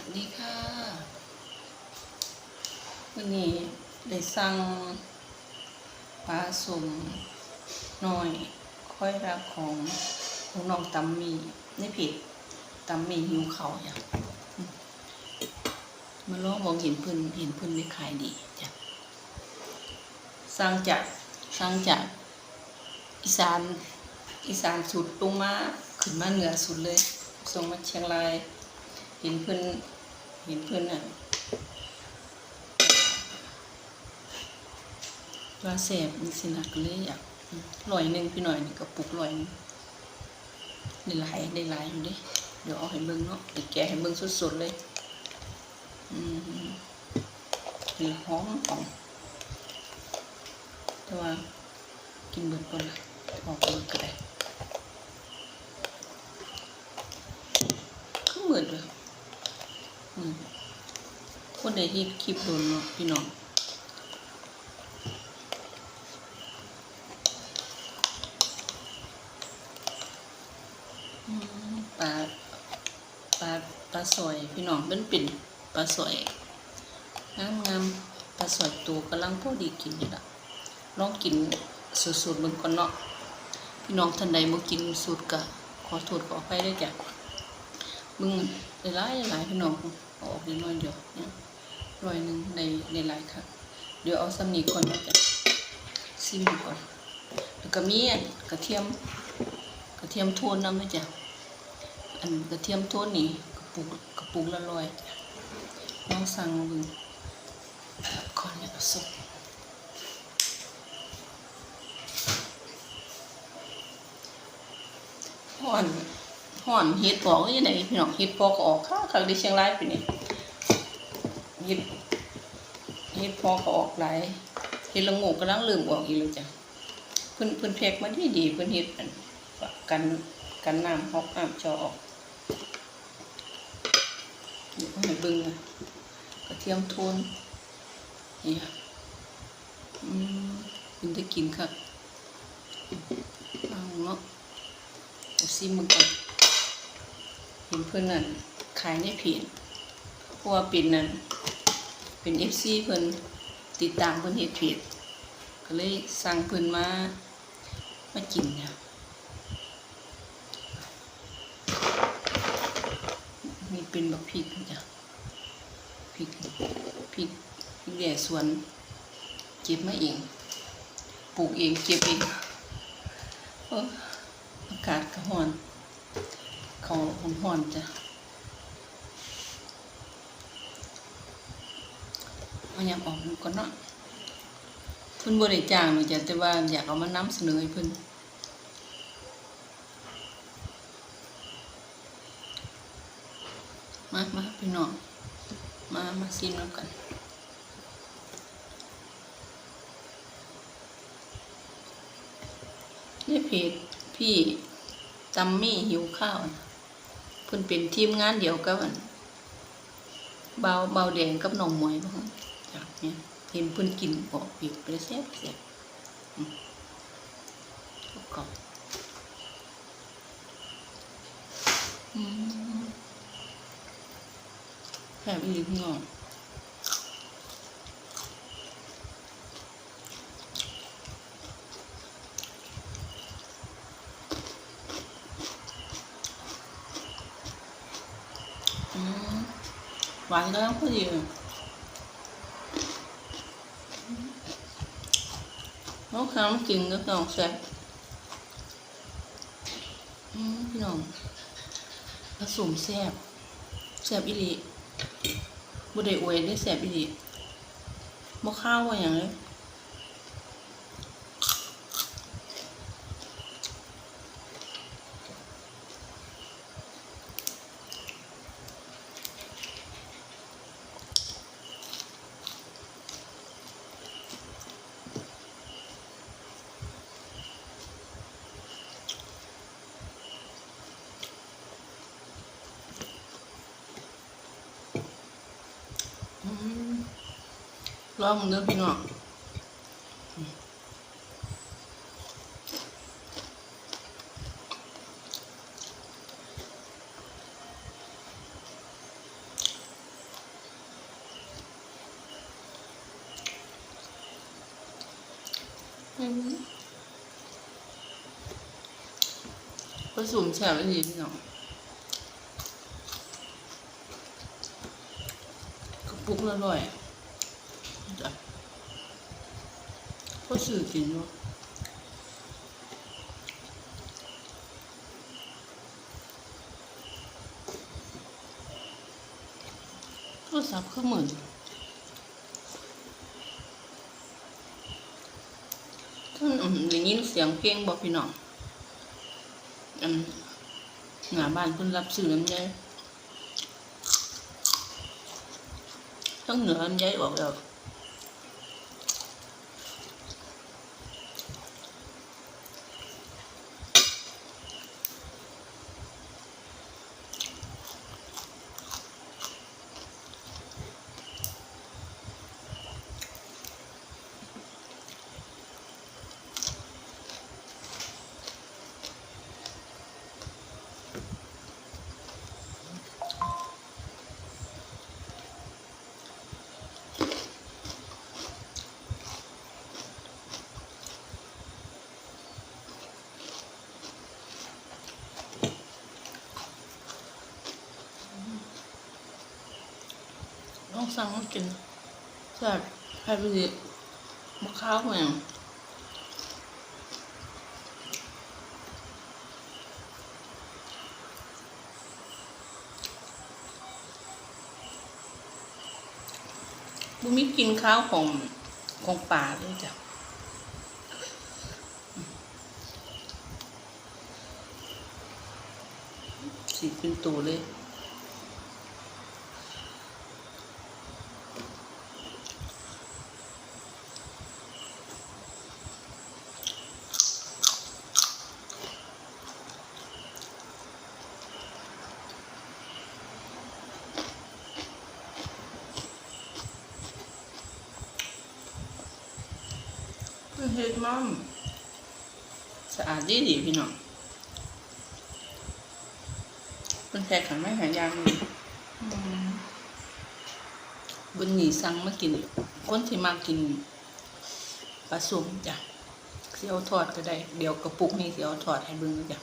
วัสดีค่ะวันนี้ได้สั่งปลาสุ่มหน่อย ค่อยรักของของน้องตัมมี่ในเพจตัมมี่หิวเขาวจ้ะอืมาลองมองเห็นพิ่นเห็นพิ่นได้ขายดีจ้ะสั่งจากสั่งจากอีสานอีสานสุดลงมาขึ้นมาเหนือสุดเลยส่งมาเชียงราย เห็นเพิ่นเห็นเพิ่นอะว่าแสบมีสินะก็เลยอยากอืมร้อยหนึ่งพี่หน่อยนี่ก็ปุกร้อยหนึงได้หลายได้หลายอยู่ดิเดี๋ยวเอาให้เบิ่งเนาะเดี๋ยวแกให้เบิ่งสดๆเลยอืมนี่หอมหอมแต่ว่ากินเบิดก่อนละออกเบิดก็ได้ก็เหมือนเลย อืมคนใดที่คลิปโดนเนาะพี่น้องปลาปลาปลาสอยพี่น้องเป็นปิ่นปลาสอยงามงามปลาสอยตัวกำลังพอดีกินนี่ละลองกินสูตรๆเบิ่งก่อนเนาะพี่น้องท่านใดบ่กินสูตรก็ขอโทษขออภัยด้วยจ้ะมึงได้หลายหลายพี่น้อง ออกนิดหน่อยเดียวเนี่ยรอยหนึ่งในในลายครับเดี๋ยวเอาสำนีก่อนนะจ๊ะซิมก่อน แล้วก็มีอันกระเทียมกระเทียมโทนนำด้วยจ้ะอันกระเทียมโทนนี่กระปุกกระปุกละร้อยจ้องสั่งมาเบิ่งก่อนเนี่ยสุกห่อน ห่อนเฮ็ดปอกยังไงพี่น้องเฮ็ดปอก็ออกค่ะครั้งที่เชียงรายปีนี้เฮ็ดเฮ็ดปอก็ออกหลายเฮ็ดละงกกำลังเริ่มออกอีกแล้วจ้ะเพิ่นเพิ่นแพ็กมาดีดีเพิ่นเฮ็ดกันกันน้ำฮอกน้ำจอออกนี่เอาให้เบิ่งนะกระเทียมโทนนี่ค่ะอืมเป็นได้กินค่ะเอาเนาะเอาซิมมันก่อน เห็นเพื่อนนั่นขายในเพจเพราะว่าเป็นนั่นเป็นเอฟซีเพิ่นติดตามเพิ่นเฮ็ดเพจก็เลยสั่งเพิ่นมามากินเนี่ยมีเป็นบักพริกจ้ะพริกพริกพริกแดดสวน เก็บมาเองปลูกเองเก็บเองอออากาศก็ร้อน เขาห่อนจ้ะเอาอยากออกก่อนเนาะเพิ่นบ่ได้จ้างหนูจ้ะแต่ว่าอยากเอามาน้ำเสนอให้เพิ่นมามาพี่น้องมามาซิมน้ำกันนี่เพจพี่ตัมมี่หิวข้าวนะ พิ่นเป็นทีมงานเดียวกับอันเบาเบาแดงกับหนองมวยบ่ฮะจากเนี่ยเห็นเพิ่นกินออกปีกไปแซ่บแซ่บกรอบแซ่บอีหน่องอืม หวานก็ยังพอดีเลยน้องข้าวกินก็ต้องแซ่บอืมพี่น้องผสมแซ่บแซ่บอีหลีบ่ได้อวยได้แซ่บอีหลีบ่ข้าวว่าอย่างเลย ลองเนื้อพี่น้อก็สูมแช่ไว้ดีพี่น้องกระปุกละร้อย จ้ะก็ซื้อกินเนาะโทรศัพท์เครื่องมือท่านอืมได้ยินเสียงเพลงบอกพี่น้องอันหน้าบ้านเพิ่นรับซื้อน้ำใยทั้งเหนือน้ำใยออกแล้ว สั่งมากินแซ่บให้ไปดิมะข้าวเหมือนบุมีกินข้าวของของป่าเลยจ้ะสีเป็นตัวเลย เฮ็ดมั่มสะอาดดีดีพี่น้องเป็นแค่ขันไม่หายางเลยบนหนีสั่งมากินคนที่มากินปลาสุมจ้ะเสียวทอดก็ได้ เดี๋ยวกระปุกนี่เสียวทอดให้บึงจ้ะ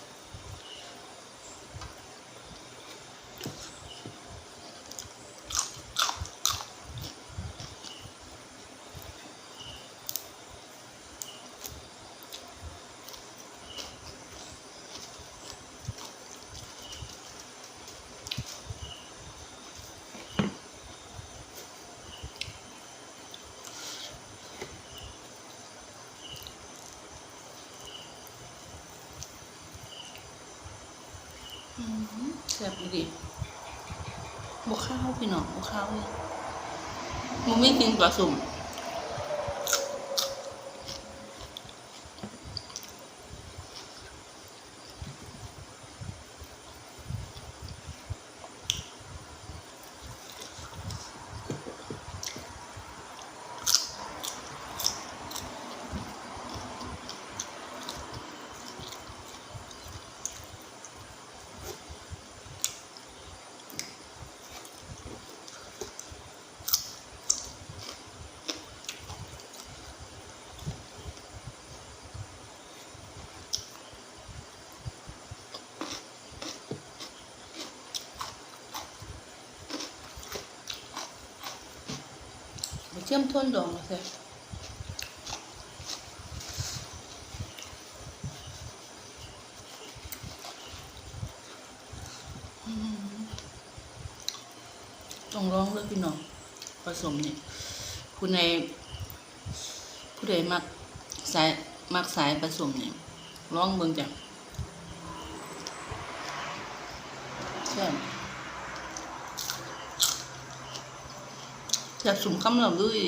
แซ่บดีบวข้าวพี่น้องบวข้าวเลยมึงไม่กินปลาสุ่ม มาเชื่อมทนดองเลยต้องร้องเลยพี่น้องผสมนี่ผู้ในผู้ใดมักสายมักสายผสมนี่ร้องเบิ่งจ้ะแจะสุ่มคำเหล่าด้วย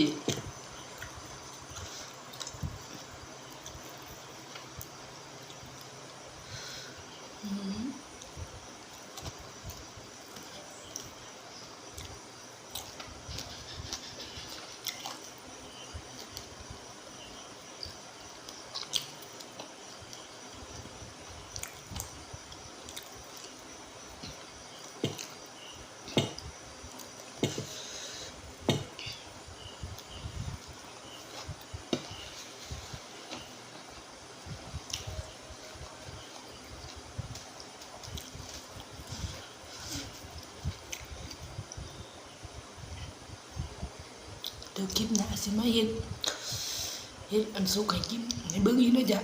ดี๋ยวคลิปหน้าสิมาเฮ็ดเฮ็ดอันสุกให้กินให้เบิ่งอีกเด้อจ้ะ